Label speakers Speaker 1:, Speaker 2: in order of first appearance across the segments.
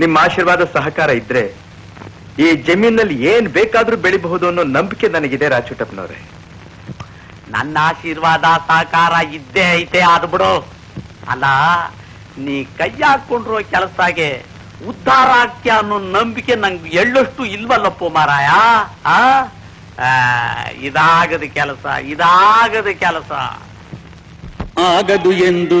Speaker 1: ನಿಮ್ಮ ಆಶೀರ್ವಾದ ಸಹಕಾರ ಇದ್ರೆ ಈ ಜಮೀನಲ್ಲಿ ಏನ್ ಬೇಕಾದ್ರೂ ಬೆಳಿಬಹುದು ಅನ್ನೋ ನಂಬಿಕೆ ನನಗಿದೆ ರಾಜುಟಪ್ಪನವ್ರೆ.
Speaker 2: ನನ್ನ ಆಶೀರ್ವಾದ ಸಹಕಾರ ಇದ್ದೇ ಐತೆ ಆದ್ ಬಿಡು. ಅಲ್ಲ ನೀ ಕೈ ಹಾಕೊಂಡಿರೋ ಕೆಲಸಾಗೆ ಉದ್ಧಾರ ಆಗ್ತೀಯ ಅನ್ನೋ ನಂಬಿಕೆ ನಂಗೆ ಎಳ್ಳಷ್ಟು ಇಲ್ವಲ್ಲಪ್ಪು ಮಾರಾಯ? ಆ? ಆ, ಇದಾಗದ ಕೆಲಸ ಇದಾಗದ ಕೆಲಸ.
Speaker 3: ಆಗದು ಎಂದು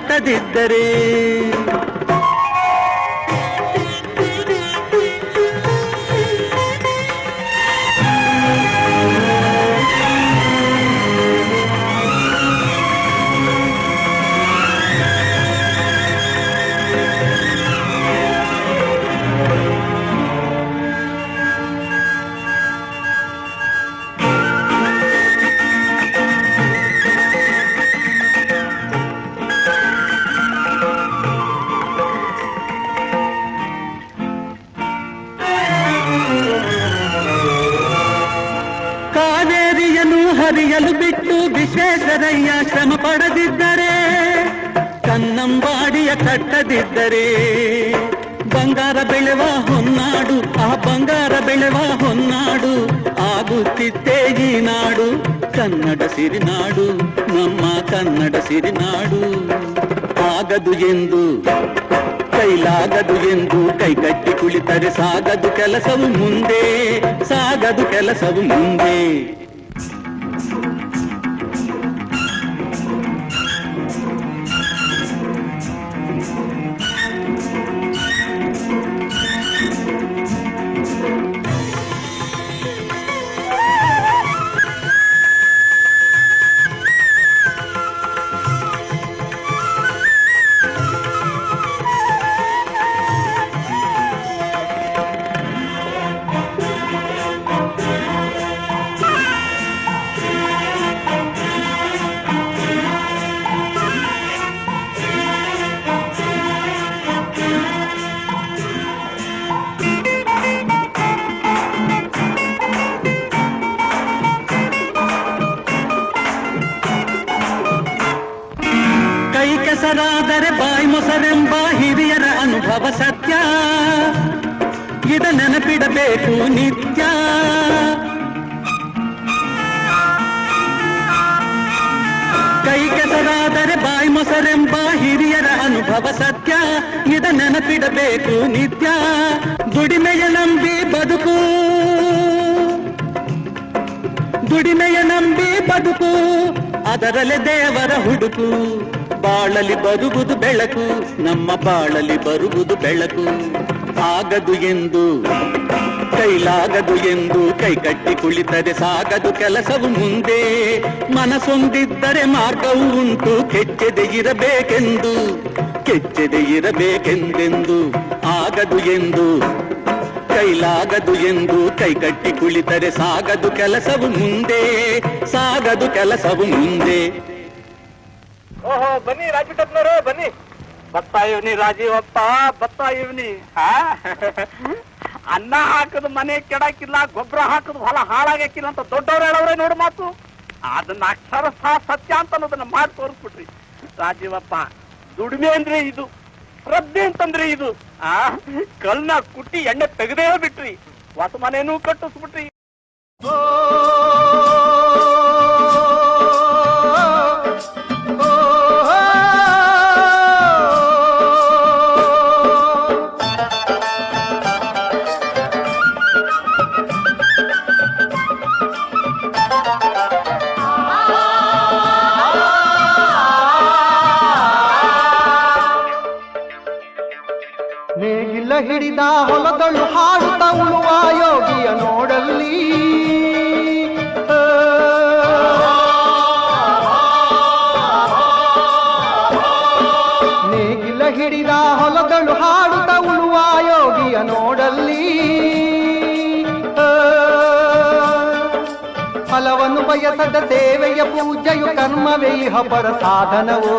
Speaker 3: ಕನ್ನಂಬಾಡಿಯ ಪಡದಿದ್ದರೆ ಕನ್ನಂಬಾಡಿಯ ಕಟ್ಟದಿದ್ದರೆ, ಬಂಗಾರ ಬೆಳೆವ ಹೊನ್ನಾಡು, ಆ ಬಂಗಾರ ಬೆಳೆವ ಹೊನ್ನಾಡು, ಆಗುತ್ತಿತ್ತೇ ಈ ನಾಡು, ಕನ್ನಡ ಸಿರಿನಾಡು, ನಮ್ಮ ಕನ್ನಡ ಸಿರಿನಾಡು. ಆಗದು ಎಂದು, ಕೈಲಾಗದು ಎಂದು ಕೈಕಟ್ಟಿ ಕುಳಿತರೆ ಸಾಗದು ಕೆಲಸವು ಮುಂದೆ, ಸಾಗದು ಕೆಲಸವು ಮುಂದೆ. ನೆನಪಿಡಬೇಕು ನಿತ್ಯ. ಕೈ ಕೆಸರಾದರೆ ಬಾಯಿ ಮೊಸರೆಂಬ ಹಿರಿಯರ ಅನುಭವ ಸತ್ಯ. ಇದ ನೆನಪಿಡಬೇಕು ನಿತ್ಯ. ದುಡಿಮೆಯ ನಂಬಿ ಬದುಕು. ದುಡಿಮೆಯ ನಂಬಿ ಬದುಕು. ಅದರಲ್ಲಿ ದೇವರ ಹುಡುಕು. ಬಾಳಲಿ ಬರುವುದು ಬೆಳಕು. ನಮ್ಮ ಬಾಳಲಿ ಬರುವುದು ಬೆಳಕು. ಆಗದು ಎಂದು ಕೈಲಾಗದು ಎಂದು ಕೈ ಕಟ್ಟಿ ಕುಳಿತರೆ ಸಾಗದು ಕೆಲಸವು ಮುಂದೆ. ಮನಸೊಂದಿದ್ದರೆ ಮಾರ್ಗವು ಉಂಟು, ಕೆಚ್ಚದೆ ಇರಬೇಕೆಂದು, ಕೆಚ್ಚದೆ ಇರಬೇಕೆಂದೆಂದು ಆಗದು ಎಂದು. ಕೈಲಾಗದು ಎಂದು ಕೈ ಕಟ್ಟಿ ಕುಳಿತರೆ ಸಾಗದು ಕೆಲಸವು ಮುಂದೆ, ಸಾಗದು ಕೆಲಸವು ಮುಂದೆ.
Speaker 1: ಓಹೋ, ಬನ್ನಿ ರಾಜುಟಪ್ನವರು ಬನ್ನಿ.
Speaker 2: ಬತ್ತಾ ಇವನಿ ರಾಜೀವಪ್ಪ, ಬತ್ತಾ? ಅನ್ನ ಹಾಕದ ಮನೆ ಕೆಡಕಿಲ್ಲ, ಗೊಬ್ಬರ ಹಾಕದ ಹೊಲ ಹಾಳಾಗಕ್ಕಿಲ್ಲ ಅಂತ ದೊಡ್ಡವ್ರು ಹೇಳವ್ರೆ ನೋಡು ಮಾತು. ಅದನ್ನ ಅಕ್ಷರಶಃ ಸತ್ಯ ಅಂತ ಅನ್ನೋದನ್ನ ಮಾಡಿ ತೋರಿಸ್ಬಿಟ್ರಿ. ರಾಜೀವಪ್ಪ, ದುಡಿಮೆ ಅಂದ್ರೆ ಇದು ಶ್ರದ್ಧೆ ಅಂತಂದ್ರೆ ಇದು. ಆ, ಕಲ್ನ ಕುಟ್ಟಿ ಎಣ್ಣೆ ತೆಗೆದೇ ಬಿಟ್ರಿ. ಹೊಸ ಮನೆನೂ ಕಟ್ಟಿಸ್ಬಿಟ್ರಿ.
Speaker 4: ನೇಗಿಲ ಹೊಲಗಳು ಹಾಡುತ್ತ ಉಳುವ ಯೋಗಿಯ ನೋಡಲ್ಲಿ. ನೇಗಿಲ ಹಿಡಿದ ಹೊಲದಳು ಹಾಡುತ್ತ ಉಳುವ ಯೋಗಿಯ ನೋಡಲ್ಲಿ. ಫಲವನ್ನು ಬಯಸದ ಸೇವೆಯ ಪೂಜೆಯು ಕರ್ಮವೇ, ಇಹ ಸಾಧನವು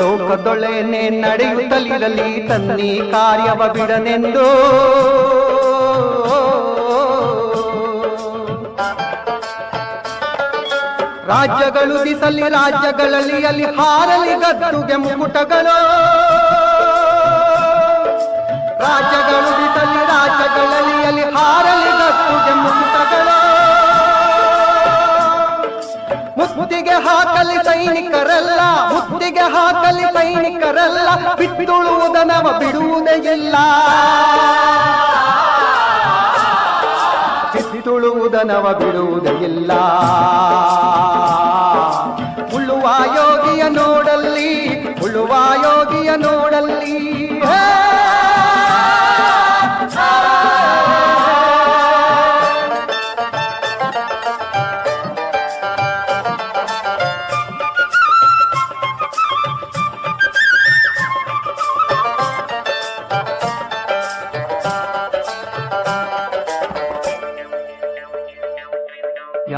Speaker 4: ಲೋಕದೊಳೆನೆ ನಡೆಯುತ್ತಲಿರಲಿ ತನ್ನಿ ಕಾರ್ಯವ ಬಿಡನೆಂದು. ರಾಜ್ಯಗಳು ಬಿಸಲಿ ರಾಜ್ಯಗಳಲ್ಲಿ ಅಲ್ಲಿ ಹಾರಲಿ ಗದ್ದುಗೆ ಮುಕುಟಗಳು. ರಾಜ್ಯಗಳು ಬಿಸಲಿ ರಾಜ್ಯಗಳಲ್ಲಿ ಅಲ್ಲಿ ಹಾರಲಿ ಗದ್ದುಗೆ ಮುಕುಟಗಳು. ಮುತ್ತಿಗೆ ಹಾಕಲಿ ಸೈನಿಕರಲ್ಲ, ಮುತ್ತಿಗೆ ಹಾಕಲಿ ಬಿತ್ತುಳುವುದ ನವ ಬಿಡುವುದೇ ಇಲ್ಲ. ಬಿಟ್ಟುಳುವುದನವ ಬಿಡುವುದೇ ಇಲ್ಲ.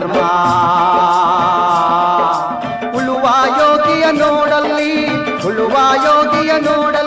Speaker 4: ಧರ್ಮ. ಉಳುವ ಯೋಗಿಯ ನೋಡಲ್ಲಿ ಉಳುವ ಯೋಗಿಯ ನೋಡಲ್ಲಿ